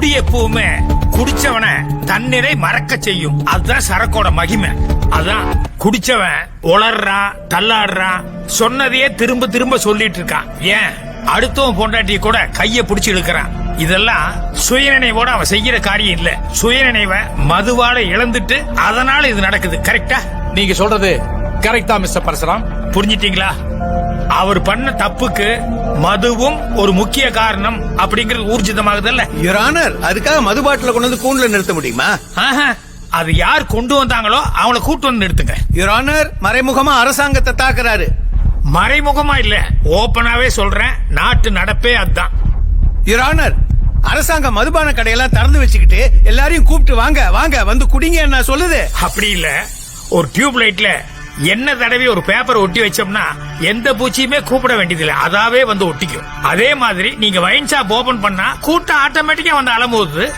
குடி எப்பவுமே குடிச்சவன தண்ணீரை மறக்க செய்யும். அதுதான் சரக்கோட மகிமை. அதான் குடிச்சவன் உளர்றான் தள்ளாடுறான் சொன்னதையே திரும்ப திரும்ப சொல்லிட்டு இருக்கான் ஏன்? அடுத்தவன் பொண்டாட்டி கூட கைய பிடிச்சி இழுக்கிறான். இதெல்லாம் சுயநினைவோட அவன் செய்யற காரியம் இல்ல. சுயநினைவை மதுவால இழந்துட்டு அதனால இது நடக்குது. கரெக்டா நீங்க சொல்றது கரெக்டா மிஸ்டர் பரசுராம். புரிஞ்சிட்டீங்களா? அவர் பண்ண தப்புக்கு மதுவும் ஒரு முக்கிய காரணம் அப்படிங்கிறது ஊர்ஜிதமாகுதல்ல. யுவர் ஆனர் அதுக்காக மது பாட்டில கொண்டு வந்து கூண்டுல நிறுத்த முடியுமா? அது யார் கொண்டு வந்தாங்களோ அவங்கள கூட்டு வந்து நிறுத்துங்க. யுவர் ஆனர் மறைமுகமா அரசாங்கத்தை தாக்குறாரு. மறைமுகமா இல்ல ஓபனாவே சொல்றேன் நாட்டு நடப்பே அதான் யுவர் ஆனர் அரசாங்கம் மதுபான கடையெல்லாம் திறந்து வச்சுக்கிட்டு எல்லாரையும் கூப்பிட்டு வாங்க வாங்க வந்து குடிங்க நான் சொல்லுது. அப்படி இல்ல ஒரு டியூப் லைட்ல என்ன தடவி ஒரு பேப்பர் ஒட்டி வச்சோம்னா எந்த பூச்சியுமே கூப்பிட வேண்டியதில்லை. அதாவே வந்து ஒட்டிக்கும். அதே மாதிரி நீங்க வைன் ஷாப் ஓபன் பண்ணா கூட்டம் ஆட்டோமேட்டிக்கா வந்து அலம்போகுது